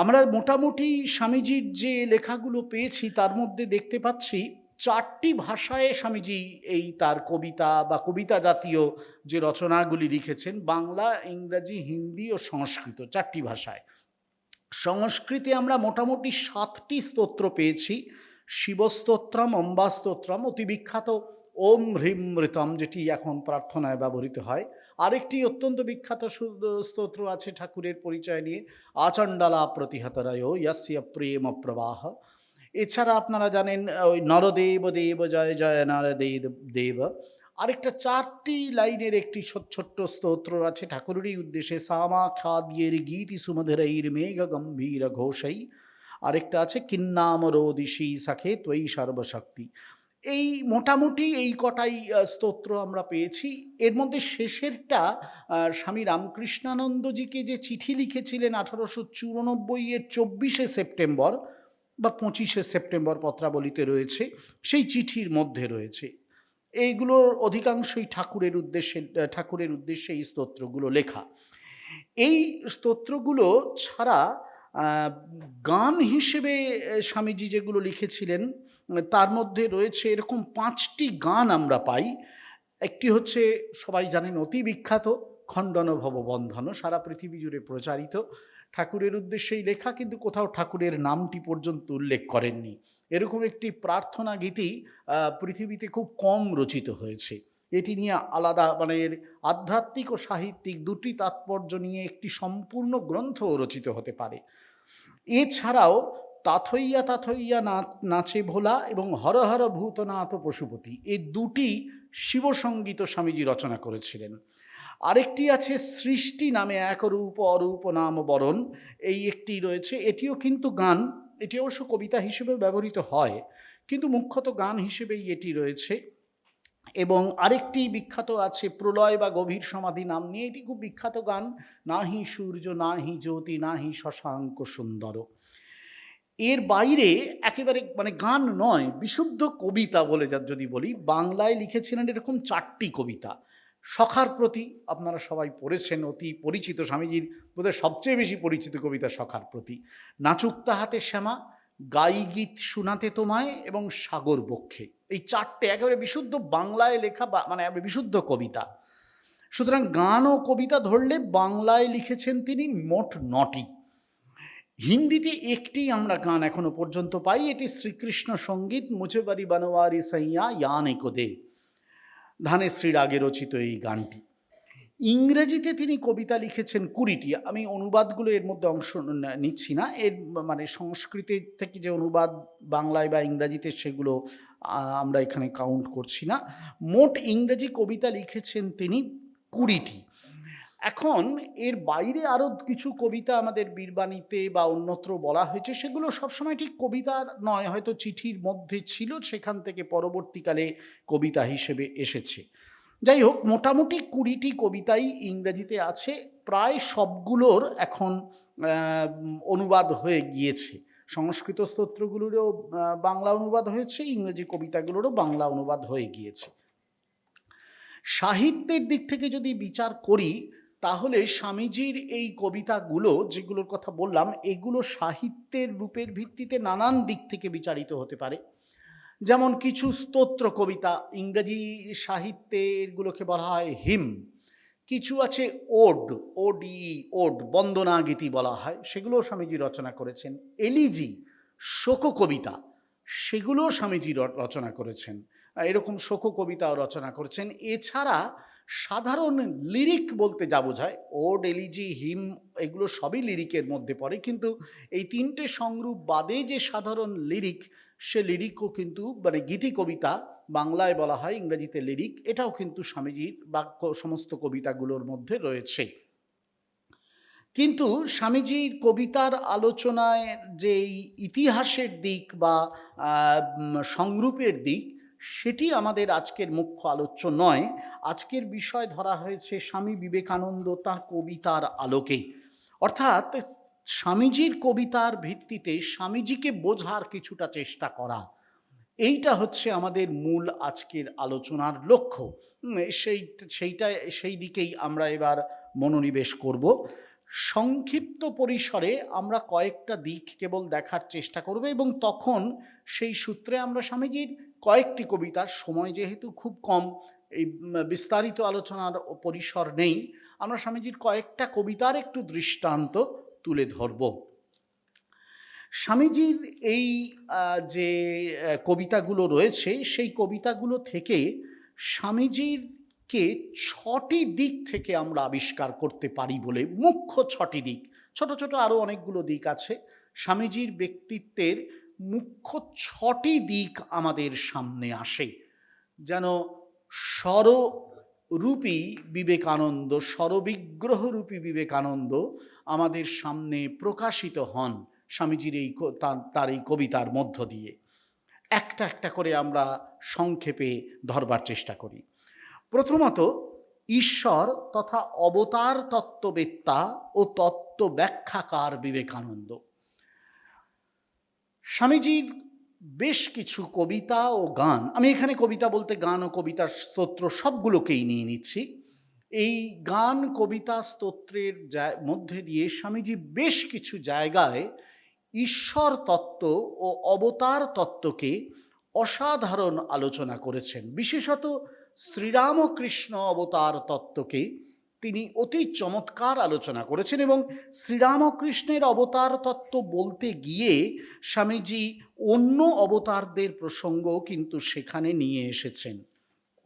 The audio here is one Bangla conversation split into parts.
আমরা মোটামুটি স্বামীজির যে লেখাগুলো পেয়েছি, তার মধ্যে দেখতে পাচ্ছি চারটি ভাষায় স্বামীজি এই তার কবিতা বা কবিতা জাতীয় যে রচনাগুলি লিখেছেন, বাংলা, ইংরাজি, হিন্দি ও সংস্কৃত, চারটি ভাষায়। সংস্কৃতে আমরা মোটামুটি সাতটি স্তোত্র পেয়েছি, শিবস্তোত্রম, অম্বাস্তোত্রম অতি বিখ্যাত ওম হ্রিম মৃতম যেটি এখন প্রার্থনায় ব্যবহৃত হয়। আরেকটি অত্যন্ত বিখ্যাত স্তোত্র আছে ঠাকুরের পরিচয় নিয়ে, আচণ্ডালা প্রতিহতরায় ইয়াস্য প্রেম প্রবাহ। এছাড়া আপনারা জানেন, ওই নরদেব দেব, জয় জয় নরদেব দেব। আরেকটা চারটি লাইনের একটি ছোট, ছোট্ট স্তোত্র আছে ঠাকুরেরই উদ্দেশ্যে, সামা খাদ্যের গীতি সুমধুরৈর মেঘ গম্ভীর ঘোষাই। আরেকটা আছে কিন্নামরো দিশি সাখে ত্বয়ী সর্বশক্তি। এই মোটামুটি এই কটাই স্তোত্র আমরা পেয়েছি। এর মধ্যে শেষেরটা স্বামী রামকৃষ্ণানন্দজিকে যে চিঠি লিখেছিলেন আঠারোশো চুরানব্বই এর চব্বিশে সেপ্টেম্বর বা পঁচিশে সেপ্টেম্বর পত্রাবলিতে রয়েছে, সেই চিঠির মধ্যে রয়েছে। এইগুলোর অধিকাংশই ঠাকুরের উদ্দেশ্যে ঠাকুরের উদ্দেশ্যে এই স্তোত্রগুলো লেখা। এই স্তোত্রগুলো ছাড়া গান হিসেবে স্বামীজি যেগুলো লিখেছিলেন, তার মধ্যে রয়েছে এরকম পাঁচটি গান আমরা পাই। একটি হচ্ছে, সবাই জানেন, অতি বিখ্যাত খণ্ডন ভববন্ধন সারা পৃথিবী জুড়ে প্রচারিত। ঠাকুরের উদ্দেশ্যেই লেখা, কিন্তু কোথাও ঠাকুরের নামটি পর্যন্ত উল্লেখ করেননি। এরকম একটি প্রার্থনা গীতি পৃথিবীতে খুব কম রচিত হয়েছে। এটি নিয়ে আলাদা মানে আধ্যাত্মিক ও সাহিত্যিক দুটি তাৎপর্য নিয়ে একটি সম্পূর্ণ গ্রন্থ রচিত হতে পারে। এছাড়াও তাথইয়া তাথইয়া নাচে ভোলা এবং হর হর ভূতনাথ পশুপতি এই দুটি শিবসঙ্গীত স্বামীজি রচনা করেছিলেন। আরেকটি আছে সৃষ্টি নামে এক রূপ অরূপ নাম বরণ। এই একটি রয়েছে, এটিও কিন্তু গান, এটি অবশ্য কবিতা হিসেবে ব্যবহৃত হয়। কিন্তু মুখ্যত গান হিসেবেই এটি রয়েছে। এবং আরেকটি বিখ্যাত আছে, প্রলয় বা গভীর সমাধি নাম নিয়ে। এটি খুব বিখ্যাত গান। নাহি সূর্য, নাহি জ্যোতি, নাহি শশাঙ্ক সুন্দর। এর বাইরে একেবারে মানে গান নয়, বিশুদ্ধ কবিতা বলে যা- যদি বলি, বাংলায় লিখেছিলেন এরকম চারটি কবিতা। সখার প্রতি আপনারা সবাই পড়েছেন, অতি পরিচিত স্বামীজির বোধহয় সবচেয়ে বেশি পরিচিত কবিতা সখার প্রতি। নাচুক তাহাতে শ্যামা, গাই গীত শোনাতে তোমায় এবং সাগর বক্ষে। এই চারটে একেবারে বিশুদ্ধ বাংলায় লেখা মানে বিশুদ্ধ কবিতা। সুতরাং গান ও কবিতা ধরলে বাংলায় লিখেছেন তিনি মোট নটি। হিন্দিতে একটি আমরা গান এখনও পর্যন্ত পাই, এটি শ্রীকৃষ্ণ সংগীত মুছেবারি বানোয়ারি সাইয়া ইয়ানে কোদে। ধানের শ্রীর আগে রচিত এই গানটি। ইংরেজিতে তিনি কবিতা লিখেছেন কুড়িটি। আমি অনুবাদগুলো এর মধ্যে অংশ নিচ্ছি না। এর মানে সংস্কৃত থেকে যে অনুবাদ বাংলায় বা ইংরাজিতে সেগুলো আমরা এখানে কাউন্ট করছি না। মোট ইংরেজি কবিতা লিখেছেন তিনি কুড়িটি। এখন এর বাইরে আরও কিছু কবিতা আমাদের বীরবাণীতে বা অন্যত্র বলা হয়েছে। সেগুলো সবসময় ঠিক কবিতার নয়, হয়তো চিঠির মধ্যে ছিল, সেখান থেকে পরবর্তীকালে কবিতা হিসেবে এসেছে। যাই হোক মোটামুটি কুড়িটি কবিতাই ইংরেজিতে আছে, প্রায় সবগুলোর এখন অনুবাদ হয়ে গিয়েছে। সংস্কৃত স্তোত্রগুলোরও বাংলা অনুবাদ হয়েছে, ইংরেজি কবিতাগুলোরও বাংলা অনুবাদ হয়ে গিয়েছে। সাহিত্যের দিক থেকে যদি বিচার করি, তাহলে স্বামীজির এই কবিতাগুলো, যেগুলোর কথা বললাম, এগুলো সাহিত্যের রূপের ভিত্তিতে নানান দিক থেকে বিচারিত হতে পারে। যেমন কিছু স্তোত্র কবিতা, ইংরেজি সাহিত্যে এগুলোকে বলা হয় হিম। কিছু আছে ওড, ওডি, ওড বন্দনা গীতি বলা হয় সেগুলো স্বামীজি রচনা করেছেন। এলিজি শোক কবিতা সেগুলো স্বামীজি রচনা করেছেন। এরকম শোক কবিতাও রচনা করেছেন। এছাড়া সাধারণ লিরিক বলতে যা বোঝায়, ওড, এলিজি, হিম, এগুলো সবই লিরিকের মধ্যে পড়ে, কিন্তু এই তিনটে সংরূপ বাদে যে সাধারণ লিরিক, সে লিরিকও কিন্তু মানে গীতি কবিতা বাংলায় বলা হয়, ইংরেজিতে লিরিক, এটাও কিন্তু স্বামীজির বাক্য সমস্ত কবিতাগুলোর মধ্যে রয়েছে। কিন্তু স্বামীজির কবিতার আলোচনায় যে ইতিহাসের দিক বা সংরূপের দিক সেটি আমাদের আজকের মুখ্য আলোচ্য নয়। আজকের বিষয় ধরা হয়েছে স্বামী বিবেকানন্দ তাঁর কবিতার আলোকে। অর্থাৎ স্বামীজির কবিতার ভিত্তিতে স্বামীজিকে বোঝার কিছুটা চেষ্টা করা। এইটা হচ্ছে আমাদের মূল আজকের আলোচনার লক্ষ্য। সেই, সেইটা, সেই দিকেই আমরা এবার মনোনিবেশ করব। সংক্ষিপ্ত পরিসরে আমরা কয়েকটা দিক কেবল দেখার চেষ্টা করব এবং তখন সেই সূত্রে আমরা স্বামীজির কয়েকটি কবিতা সময় যেহেতু খুব কম, এই বিস্তারিত আলোচনার পরিসর নেই, আমরা স্বামীজির কয়েকটা কবিতার একটু দৃষ্টান্ত তুলে ধরব। স্বামীজির এই যে কবিতাগুলো রয়েছে, সেই কবিতাগুলো থেকে স্বামীজিরকে ছটি দিক থেকে আমরা আবিষ্কার করতে পারি বলে, মুখ্য ছটি দিক। ছোট ছোট আরও অনেকগুলো দিক আছে। স্বামীজির ব্যক্তিত্বের মুখ্য ছটি দিক আমাদের সামনে আসে। যেন স্বরূপী বিবেকানন্দ, স্বরবিগ্রহরূপী বিবেকানন্দ আমাদের সামনে প্রকাশিত হন স্বামীজির এই তার- এই কবিতার মধ্য দিয়ে। একটা একটা করে আমরা সংক্ষেপে ধরবার চেষ্টা করি। প্রথমত, ঈশ্বর তথা অবতার তত্ত্ববেত্তা ও তত্ত্ব ব্যাখ্যাকার বিবেকানন্দ। স্বামীজির বেশ কিছু কবিতা ও গান, আমি এখানে কবিতা বলতে গান ও কবিতার স্তোত্র সবগুলোকেই নিয়ে নিচ্ছি। এই গান, কবিতা, স্তোত্রের মধ্যে দিয়ে স্বামীজি বেশ কিছু জায়গায় ঈশ্বর তত্ত্ব ও অবতার তত্ত্বকে অসাধারণ আলোচনা করেছেন। বিশেষত শ্রীরামকৃষ্ণ অবতার তত্ত্বকে তিনি অতি চমৎকার আলোচনা করেছেন এবং শ্রীরামকৃষ্ণের অবতার তত্ত্ব বলতে গিয়ে স্বামীজি অন্য অবতারদের প্রসঙ্গও কিন্তু সেখানে নিয়ে এসেছেন।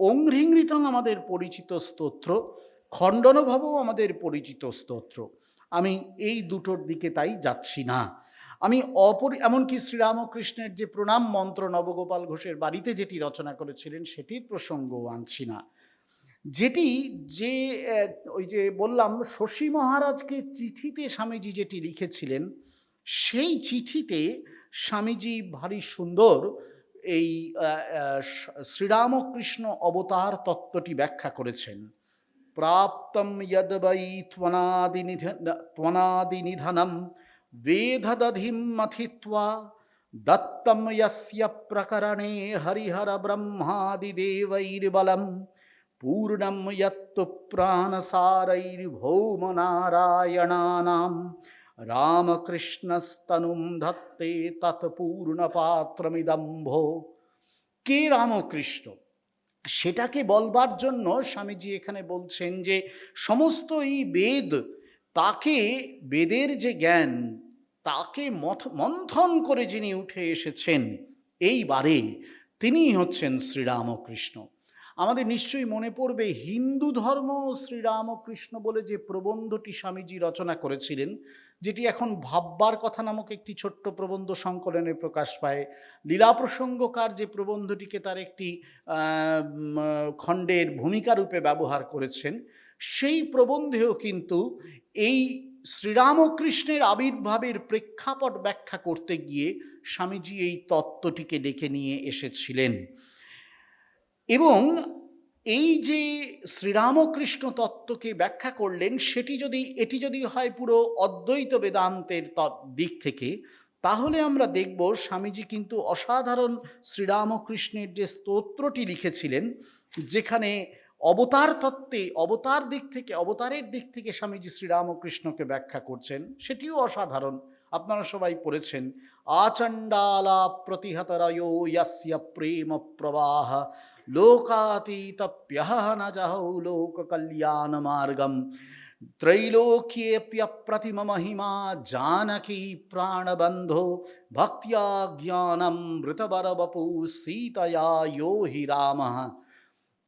অংহৃংৃতং আমাদের পরিচিত স্তোত্র, খণ্ডনভাবও আমাদের পরিচিত স্তোত্র। আমি এই দুটোর দিকে তাই যাচ্ছি না। আমি অপরি, এমনকি শ্রীরামকৃষ্ণের যে প্রণাম মন্ত্র নবগোপাল ঘোষের বাড়িতে যেটি রচনা করেছিলেন সেটির প্রসঙ্গও আনছি না। যেটি যে ওই যে বললাম শশী মহারাজকে চিঠিতে স্বামীজি যেটি লিখেছিলেন, সেই চিঠিতে স্বামীজি ভারী সুন্দর এই শ্রীরামকৃষ্ণ অবতার তত্ত্বটি ব্যাখ্যা করেছেন। প্রাপ্তম ইয়দবৈ ত্বনাদি ত্বনাদি নিধনম বেধদধিম মথিত্বা, দত্তম প্রকরণে হরিহর ব্রহ্মাদিদেবৈর্বলম পূর্ণম ইয়ত্তু প্রাণসারৈর্ভৌম নারায়ণানাম রামকৃষ্ণস্তনুম ধত্তে তৎপূর্ণপাত্রমিদম্ভ কে রামকৃষ্ণ? সেটাকে বলবার জন্য স্বামীজি এখানে বলছেন যে, সমস্ত এই বেদ, তাকে বেদের যে জ্ঞান, তাকে মথ, মন্থন করে যিনি উঠে এসেছেন, এইবারে, তিনিই হচ্ছেন শ্রীরামকৃষ্ণ। আমাদের নিশ্চয়ই মনে পড়বে হিন্দু ধর্ম শ্রীরামকৃষ্ণ বলে যে প্রবন্ধটি স্বামীজি রচনা করেছিলেন, যেটি এখন ভাববার কথা নামক একটি ছোট্ট প্রবন্ধ সংকলনে প্রকাশ পায়। লীলা প্রসঙ্গকার যে প্রবন্ধটিকে তার একটি খণ্ডের ভূমিকা রূপে ব্যবহার করেছেন, সেই প্রবন্ধেও কিন্তু এই শ্রীরামকৃষ্ণের আবির্ভাবের প্রেক্ষাপট ব্যাখ্যা করতে গিয়ে স্বামীজি এই তত্ত্বটিকে ডেকে নিয়ে এসেছিলেন। এবং এই যে শ্রীরামকৃষ্ণ তত্ত্বকে ব্যাখ্যা করলেন, সেটি যদি, এটি যদি হয় পুরো অদ্বৈত বেদান্তের দিক থেকে, তাহলে আমরা দেখব স্বামীজি কিন্তু অসাধারণ শ্রীরামকৃষ্ণের যে স্তোত্রটি লিখেছিলেন, যেখানে অবতার তত্ত্বে, অবতার দিক থেকে, অবতারের দিক থেকে স্বামীজি শ্রীরামকৃষ্ণকে ব্যাখ্যা করছেন, সেটিও অসাধারণ। আপনারা সবাই পড়েছেন, আচণ্ডালা প্রতিহতরায় প্রেম প্রবাহ लोकातीतप्यहनजहौ लोककल्याणमार्गं त्रैलोक्येऽप्यप्रतिममहिमा जानकी प्राणबन्धो भक्त्या ज्ञानं मृतबरवपुः सीतया यो हि रामः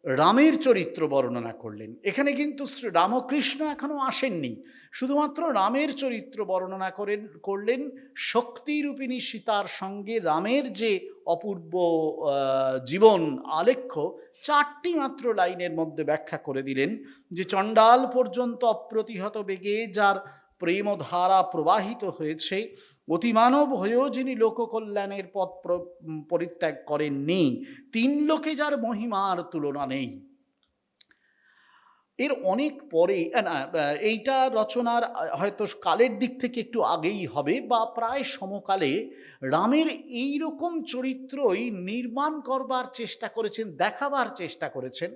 রামের চরিত্র বর্ণনা করলেন। এখানে কিন্তু শ্রী রামকৃষ্ণ এখনও আসেননি। শুধুমাত্র রামের চরিত্র বর্ণনা করেন, করলেন শক্তিরূপিণী সীতার সঙ্গে রামের যে অপূর্ব জীবন আলেখ্য, চারটি মাত্র লাইনের মধ্যে ব্যাখ্যা করে দিলেন যে চণ্ডাল পর্যন্ত অপ্রতিহত বেগে যার প্রেমধারা প্রবাহিত হয়েছে অতিমানব হয়েও যিনি লোককল্যাণের পথ পরিত্যাগ করেননি, তিন লোকে যার মহিমার তুলনা নেই। এর অনেক পরে এইটা রচনার হয়তো কালের দিক থেকে একটু আগেই হবে বা প্রায় সমকালে রামের এই রকম চরিত্রই নির্মাণ করবার চেষ্টা করেছেন, দেখাবার চেষ্টা করেছেন।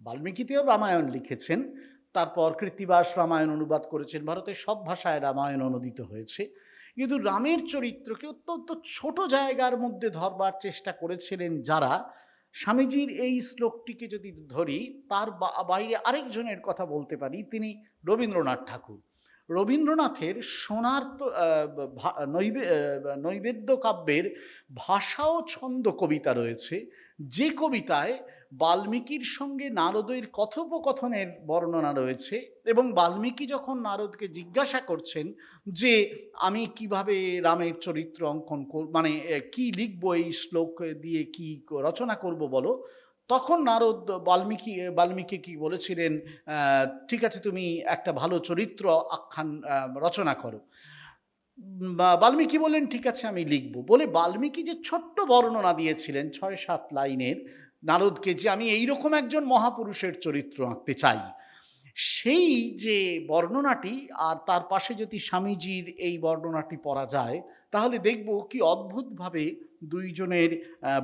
বাল্মীকিতেও রামায়ণ লিখেছেন, তারপর কৃত্তিবাস রামায়ণ অনুবাদ করেছেন, ভারতের সব ভাষায় রামায়ণ অনুদিত হয়েছে। কিন্তু রামের চরিত্রকে অত্যন্ত ছোট জায়গার মধ্যে ধরবার চেষ্টা করেছিলেন যারা। স্বামীজির এই শ্লোকটিকে যদি ধরি, তার বাইরে আরেকজনের কথা বলতে পারি, তিনি রবীন্দ্রনাথ ঠাকুর। রবীন্দ্রনাথের সোনার নৈবেদ্য কাব্যের ভাষা ও ছন্দ কবিতা রয়েছে। যে কবিতায় বাল্মীকির সঙ্গে নারদের কথোপকথনের বর্ণনা রয়েছে এবং বাল্মীকি যখন নারদকে জিজ্ঞাসা করছেন যে, আমি কীভাবে রামের চরিত্র অঙ্কন কর মানে কি লিখব এই শ্লোক দিয়ে কি রচনা করব বলো? তখন নারদ বাল্মীকি বাল্মীকি কি বলেছিলেন ঠিক আছে তুমি একটা ভালো চরিত্র আখ্যান রচনা করো। বাল্মীকি বললেন, ঠিক আছে আমি লিখব। বলে বাল্মীকি যে ছোট্ট বর্ণনা দিয়েছিলেন ছয় সাত লাইনের নারদকে যে আমি এইরকম একজন মহাপুরুষের চরিত্র আঁকতে চাই। সেই যে বর্ণনাটি আর তার পাশে যদি স্বামীজির এই বর্ণনাটি পড়া যায়, তাহলে দেখব কি অদ্ভুতভাবে দুইজনের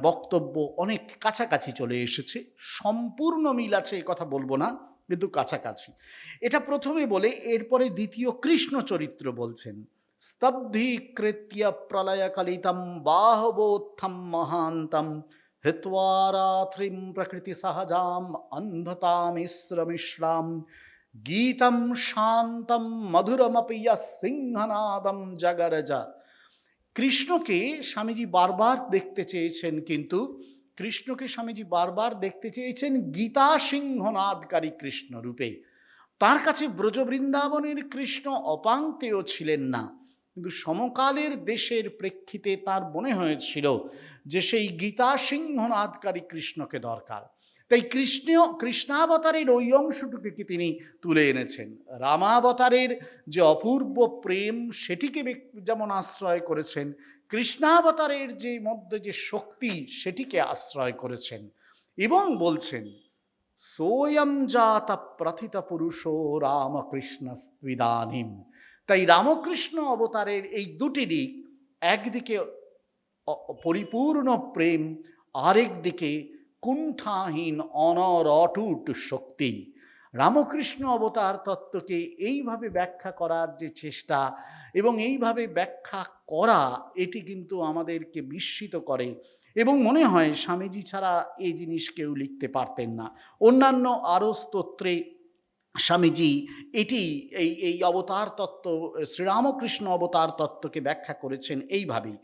বক্তব্য অনেক কাছাকাছি চলে এসেছে। সম্পূর্ণ মিল আছে কথা বলব না, কিন্তু কাছাকাছি। এটা প্রথমে বলে, এরপরে দ্বিতীয় কৃষ্ণ চরিত্র বলছেন। স্তব্ধীকৃত্য প্রলয়কলিতম, বাহবোত্থম মহান্তম। হিত্বারাত্রিম প্রকৃতি সহজাম অন্ধতামিশ্রমিশ্রাম গীতম শান্তম মধুরমপি সিংহনাদম জগরজা কৃষ্ণকে স্বামীজি বারবার দেখতে চেয়েছেন কিন্তু কৃষ্ণকে স্বামীজি বারবার দেখতে চেয়েছেন গীতা সিংহনাদকারী কৃষ্ণ রূপে তার কাছে ব্রজবৃন্দাবনের কৃষ্ণ অপাঙ্ক্তেয় ছিলেন না কিন্তু সমকালের দেশের প্রেক্ষিতে তার মনে হয়েছিল যে সেই গীতা সিংহনাদকারী কৃষ্ণকে দরকার। তাই কৃষ্ণ কৃষ্ণাবতারের ওই অংশটুকুকে তিনি তুলে এনেছেন। রামাবতারের যে অপূর্ব প্রেম, সেটিকে যেমন আশ্রয় করেছেন, কৃষ্ণাবতারের যে মধ্যে যে শক্তি, সেটিকে আশ্রয় করেছেন এবং বলছেন, সোয়ম জাত প্রথিত পুরুষো রামকৃষ্ণ স্বিদানিম তাই রামকৃষ্ণ অবতারের এই দুটি দিক, একদিকে পরিপূর্ণ প্রেম আরেক দিকে কুণ্ঠাহীন অনর অটুট শক্তি। রামকৃষ্ণ অবতার তত্ত্বকে এইভাবে ব্যাখ্যা করার যে চেষ্টা এবং এইভাবে ব্যাখ্যা করা, এটি কিন্তু আমাদেরকে বিস্মিত করে এবং মনে হয় স্বামীজি ছাড়া এই জিনিস কেউ লিখতে পারতেন না। অন্যান্য আরও স্তোত্রে স্বামীজি এটি এই এই অবতার তত্ত্ব শ্রীরামকৃষ্ণ অবতার তত্ত্বকে ব্যাখ্যা করেছেন এইভাবেই।